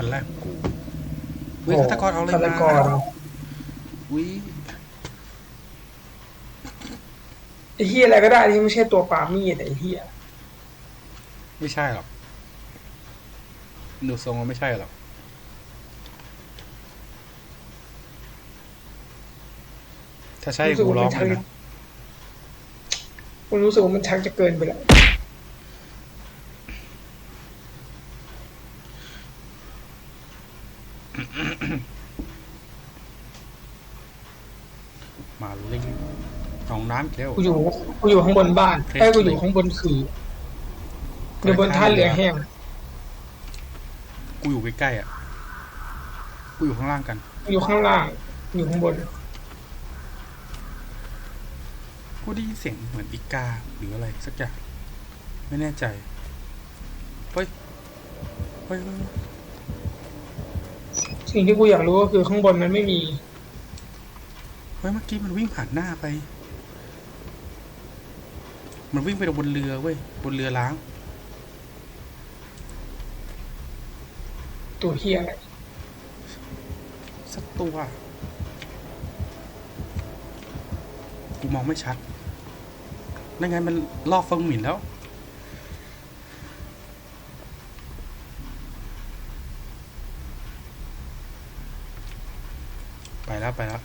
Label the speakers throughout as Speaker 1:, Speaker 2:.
Speaker 1: อันแรกของกูวิฆาตกรเอาเลย
Speaker 2: ฆาต
Speaker 1: มาก
Speaker 2: ร
Speaker 1: วิ
Speaker 2: ไอ้เฮียอะไรก็ได้ที่ไม่ใช่ตัวปามีดไอ้เฮีย
Speaker 1: ไม่ใช่หรอกดูทรงว่าไม่ใช่หรอกถ้าใช่
Speaker 2: รู้สึก
Speaker 1: กู
Speaker 2: ว่า
Speaker 1: ร้อ
Speaker 2: มั
Speaker 1: ง
Speaker 2: นชั
Speaker 1: เล
Speaker 2: ก
Speaker 1: ยนะ
Speaker 2: คุณรู้สึกว่ามันชักจะเกินไปแล้ว
Speaker 1: มาลิงหนองน้ำอี กแล้ว
Speaker 2: กูอยู่กูอยู่ข้างบนบ้าน
Speaker 1: เพลส
Speaker 2: ไอ้ยกูอยู่ข้างบนขื่ออยู่บนท่าเรือแห้ง
Speaker 1: กูอยู่ใกล้ๆอะ กูอยู่ข้างล่างกัน
Speaker 2: กูอยู่ข้างล่าง อยู่ข้างบน
Speaker 1: กูได้ยินเสียงเหมือนอีกาหรืออะไรสักอย่าง ไม่แน่ใจ เฮ้ย เฮ้ยเฮ้ยเฮ้ย
Speaker 2: สิ่งที่กูอยากรู้ก็คือข้างบนมันไม่มี
Speaker 1: เฮ้ยเมื่อกี้มันวิ่งผ่านหน้าไป มันวิ่งไปบนเรือเว้ย บนเรือล้าง
Speaker 2: ตัวเฮียอะไร
Speaker 1: สักตัว กูมองไม่ชัดนั่นไงมันลอกเฟิงหมิ่นแล้ว ไปแล้วไปแล้ว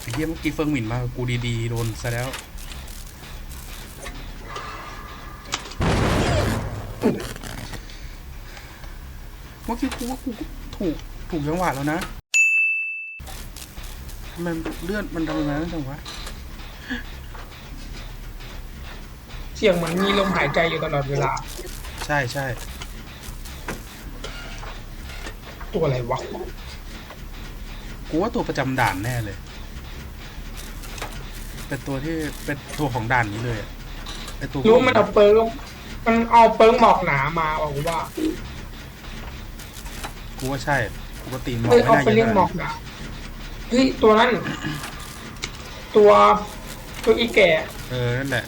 Speaker 1: ไอ้ เหี้ยมื่อกี้เฟิงหมินมากูดีๆโดนซะแล้วเมื่อกี้กูว่ากูก็ถูกถูกจังหวะแล้วนะทำไมันเลือดมันทำไมนั้นจังวะ
Speaker 2: เสียงเหมือนมีลมหายใจอยู่ตลอดเวลา
Speaker 1: ใช่ใช่
Speaker 2: ตัวอะไรวะ
Speaker 1: กูว่าตัวประจำด่านแน่เลย เป็นตัวที่เป็นตัวของด่านนี้เลยอะไอตัว
Speaker 2: รู้ว่ามันเอาเปิร์กมันเอาเปิร์กหมอกหนามาบอกว่า
Speaker 1: กูว่าใช่ปกติหมอก
Speaker 2: เอ้ย
Speaker 1: ไม่
Speaker 2: เอา
Speaker 1: น่า
Speaker 2: ไป
Speaker 1: เย
Speaker 2: เรียก
Speaker 1: อะ
Speaker 2: หมอกหนาเฮ้ยตัวนั้น ตัวตัวอีแก่
Speaker 1: เออนั่นแหละ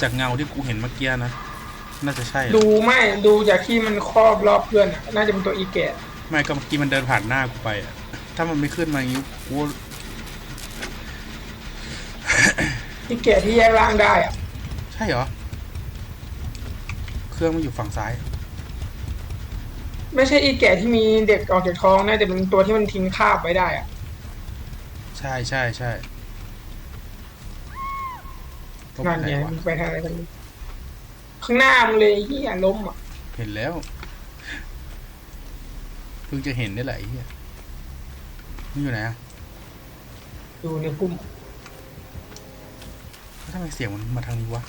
Speaker 1: จากเงาที่กูเห็นเมื่อกี้นะน่าจะใช่แหละ
Speaker 2: ดูไม่ดูจากที่มันครอบรอบเพื่อนอะน่าจะเป็นตัวอีแก่
Speaker 1: ไม่ก็เมื่อกี้มันเดินผ่านหน้ากูไปอะ ถ้ามันไม่ขึ้นมาอย่างนี้กูว่า
Speaker 2: อีแก่ที่แยกร่างได้อะ
Speaker 1: ใช่เหรอ เครื่องมันอยู่ฝั่งซ้าย
Speaker 2: ไม่ใช่อีแก่ที่มีเด็กออกจากท้องน่าจะเป็นตัวที่มันทิ้งคาบไว้ได้อะ
Speaker 1: ใช่ใช่ใช่ตบ
Speaker 2: นั่น
Speaker 1: ไหน
Speaker 2: ไง
Speaker 1: วะ
Speaker 2: มันไปทางไหนกันข้างหน้ามึงเลยเฮียล้มอะ
Speaker 1: เห็นแล้ว เพิ่งจะเห็นนี่แหละไอ้เหี้ย นี่อยู่ไหนอะ
Speaker 2: อยู่ในกลุ่ม
Speaker 1: แล้วทำไมเสียงมันมาทางนี้วะ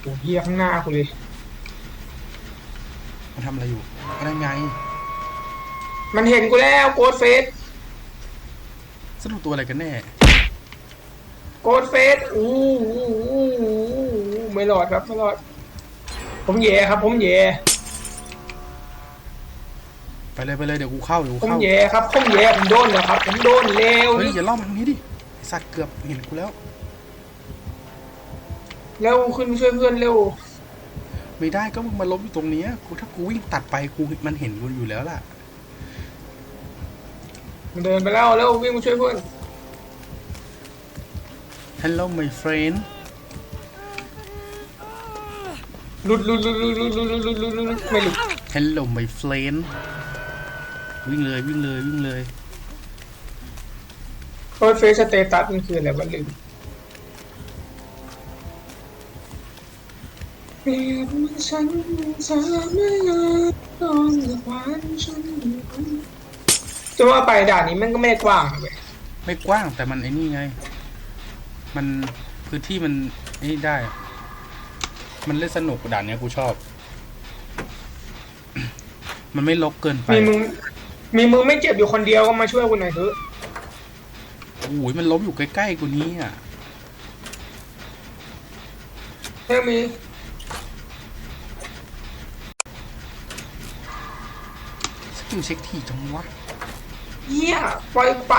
Speaker 2: โอ้เฮียข้างหน้ากูเลย
Speaker 1: มันทำอะไรอยู่อะไรไง
Speaker 2: มันเห็นกูแล้วโกดเฟส
Speaker 1: สรุปตัวอะไรกันแน่
Speaker 2: โกดเฟสอู้อู้อู้อู้ไม่รอดครับไม่รอด ผมแย่ครับ ผมแย่
Speaker 1: ไปเลยไปเลยเดี๋ยวกูเข้าเดี๋ยวกู
Speaker 2: ผม
Speaker 1: เข้า
Speaker 2: แย่ครับผมแย่ผมโดนแล้วครับ ผมโดนแล้ว
Speaker 1: เฮ้ย
Speaker 2: นี่
Speaker 1: อย่าล่อมาทางนี้ดิไอ้สัตว์เกือบเห็นกูแล้ว
Speaker 2: เร็วขึ้นช่วยเพื่อนเร็ว
Speaker 1: ไม่ได้ก็มึงมาล้มอยู่ตรงเนี้ยกูถ้ากูวิ่งตัดไปกูมันเห็นกูอยู่แล้วล่ะ
Speaker 2: มันเดินไปแล้วเร็ววิ่งมาช่วยเพื่อน
Speaker 1: Hello my friend
Speaker 2: หลุดหลุดหลุดหลุดหลุดหลุดหลุดหลุดหลุดหลุดไม่หลุด
Speaker 1: Hello my friend วิ่งเลยวิ่งเลยวิ่งเลย
Speaker 2: โกดเฟสสเตตัสมันคืออะไรวะลืมเปรียบเหมือนฉันสามารถต้องผ่านฉันจะว่าไปด่านนี้มันก็ไม่ได้กว้างนะเว้ย
Speaker 1: ไม่กว้างแต่มันไอ้นี่ไง มันพื้นที่มันไอ้นี่ได้ มันเล่นสนุกด่านเนี้ยกูชอบ มันไม่ลกเกินไป
Speaker 2: มีมึง มีมือไม่เจ็บอยู่คนเดียวก็มาช่วยกูหน่อยเถอะ
Speaker 1: โอ้ยมันล้มอยู่ใกล้ๆกูนี้อะ
Speaker 2: เค่มี
Speaker 1: สกิลเช็คที่จังวะ
Speaker 2: เหี้ยปล่ยไป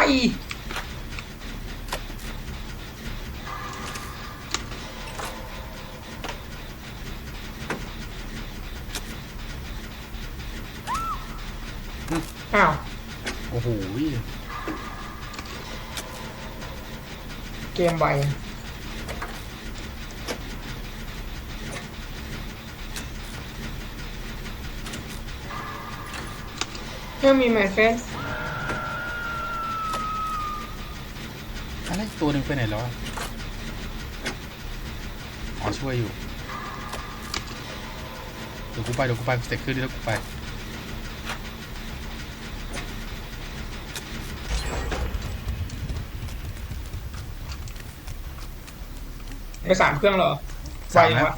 Speaker 2: อ้าว
Speaker 1: โอ้โห
Speaker 2: เกมไวเพื่อมีไมเฟน
Speaker 1: อะไรอีกตัวหนึ่งไปไหนแล้วอะอ๋อช่วยอยู่ เดี๋ยวกูไปเดี๋ยวกูไปเสร็จขึ้นแล้วกูไป
Speaker 2: ไปสามเครื่องเหรอ
Speaker 1: สาม
Speaker 2: ไว
Speaker 1: แล้ว
Speaker 2: วะ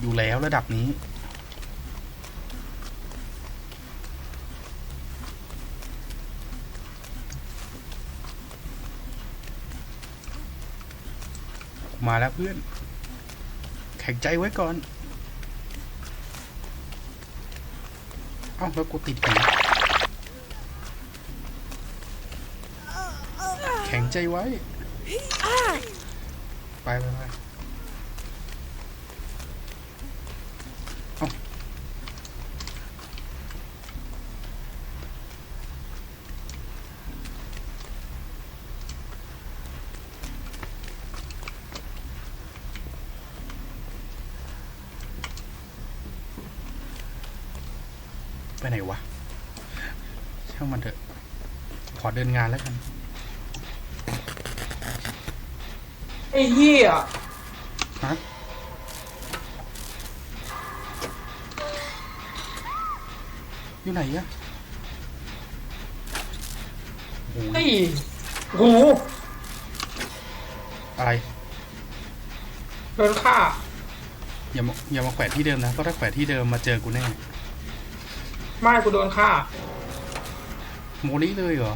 Speaker 1: อยู่แล้วระดับนี้ มาแล้วเพื่อน แข็งใจไว้ก่อน เอ้าแล้วกูติดผีแข็งใจไว้ ไปไปไปเอ้าไปไหนวะ ช่างมันเถอะ ขอเดินงานแล้วกัน
Speaker 2: ไอ้เหี้ย
Speaker 1: ฮะอยู่ไหนอะโอ้
Speaker 2: ไอ้
Speaker 1: ย
Speaker 2: โห
Speaker 1: อะไร
Speaker 2: โดนฆ่า
Speaker 1: อย่ามาอย่ามาแขวะที่เดิมนะ เพราะถ้าแขวะที่เดิมมาเจอกูแน่
Speaker 2: ไม่กูโดนฆ่า
Speaker 1: โมลี่เลยเหรอ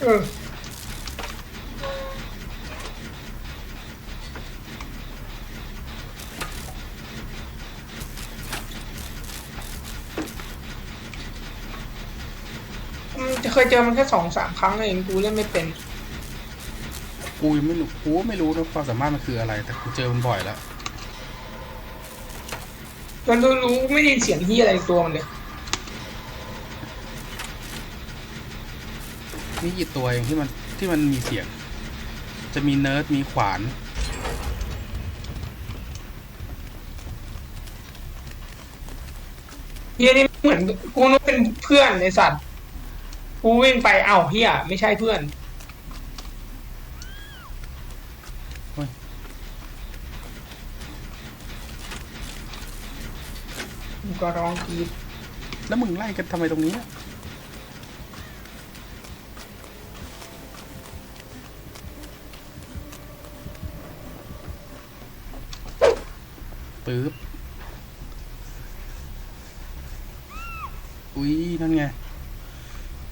Speaker 2: เออ เคยเจอมันแค่สองสามครั้งเองกูเล่นไม่เป็น
Speaker 1: กูยังไม่รู้กูก็ไม่รู้นะความสามารถมันคืออะไร แต่กูเจอมันบ่อยแล้ว
Speaker 2: จนรู้รู้ไม่ได้ยินเสียงที่อะไรในตัวมันเลย
Speaker 1: นี่กี่ตัวเองที่มันที่มันมีเสียง จะมีเนิร์ดมีขวาน
Speaker 2: เฮียนี่เหมือนกูนึกเป็นเพื่อนในสัตว์ กูวิ่งไปเอ้าเฮียไม่ใช่เพื่อน
Speaker 1: เฮ้ย
Speaker 2: กูก็ร้องกรีด
Speaker 1: แล้วมึงไล่กันทำไมตรงนี้อะปึ๊บ อุ้ยนั่นไง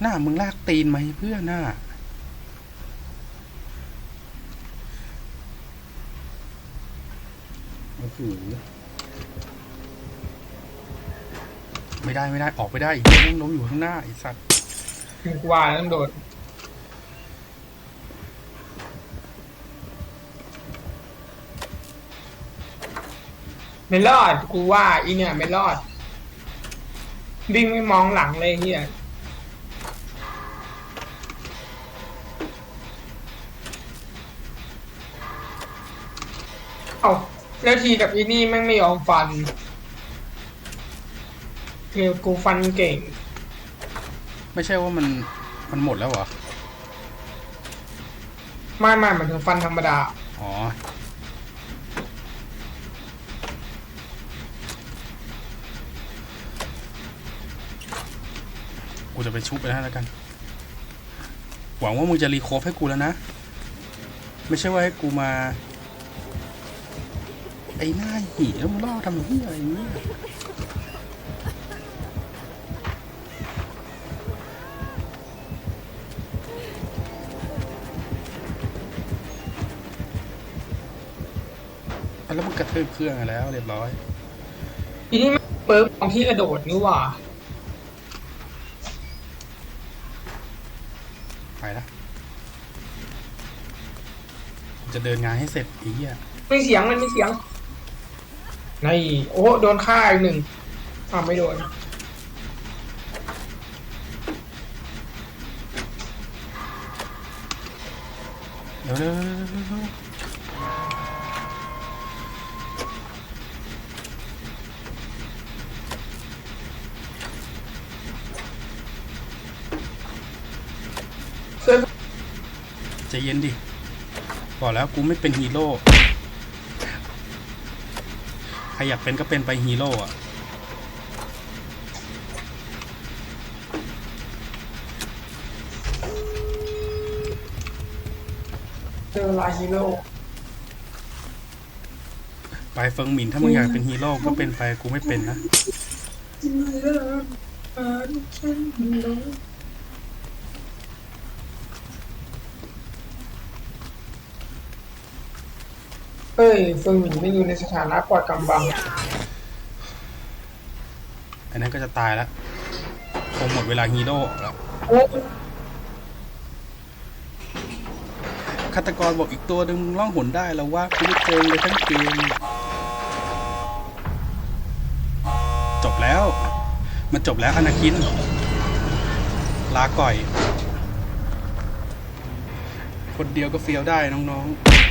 Speaker 1: หน้า มึงลากตีนมาให้เพื่อนน้าโอ้โหไม่ได้ไม่ได้ออกไม่ได้อีกต้องล้มอยู่ข้างหน้าไอ้สัตว์
Speaker 2: กูว่าแล้วต้องโดดไม่รอด กูว่าอีเนี่ยไม่รอด วิ่งไม่มองหลังเลยเฮีย อาแล้วทีกับอีนี่แม่งไม่ยอมฟันเคือกูฟันเก่ง
Speaker 1: ไม่ใช่ว่ามันมันหมดแล้วเหรอ
Speaker 2: ไม่ไม่มันถึงฟันธรรมดา
Speaker 1: อ๋อ กูจะไปชุบไปนั่นแล้วกัน หวังว่ามึงจะรีโคฟให้กูแล้วนะ ไม่ใช่ว่าให้กูมา ไอ้หน้าหีแล้วมึงล่อทำเหี้ยอะไรเนี่ยอะแล้วมึงกระทืบเครื่องอะแล้ว เรียบร้อย
Speaker 2: ทีนี้มันเปิร์ของที่กระโดดนี่หว่า
Speaker 1: ไปละกูจะเดินงานให้เสร็จไอ้เหี้ย
Speaker 2: ไม่เสียงมันไม่เสียง ในโอ้โดนฆ่าอีกหนึ่งทำไม่โดน
Speaker 1: เะเดี๋ยวใจเย็นดิบอกแล้วกูไม่เป็นฮีโร่ ครอยากเป็นก็เป็นไปฮีโร่อะ
Speaker 2: เจอลายฮีโร่
Speaker 1: ไปเฟิงหมินถ้ามึงอยากเป็นฮีโร่ก็เป็นไปกูไม่เป็นนะ
Speaker 2: เฮ้ยเฟิงหมิงไม่อยู่ในสถานะปลอดกำบัง
Speaker 1: อันนั้นก็จะตายแล้วคงหมดเวลาฮีโร่แล้ว
Speaker 2: โอ้
Speaker 1: ฆาตกรบอกอีกตัวหนึ่งล่องหนได้แล้วว่ากูไม่เจอเลยทั้งเกมจบแล้ว มันจบแล้วอนาคิน ลาก่อย คนเดียวก็เฟี้ยวได้น้องๆ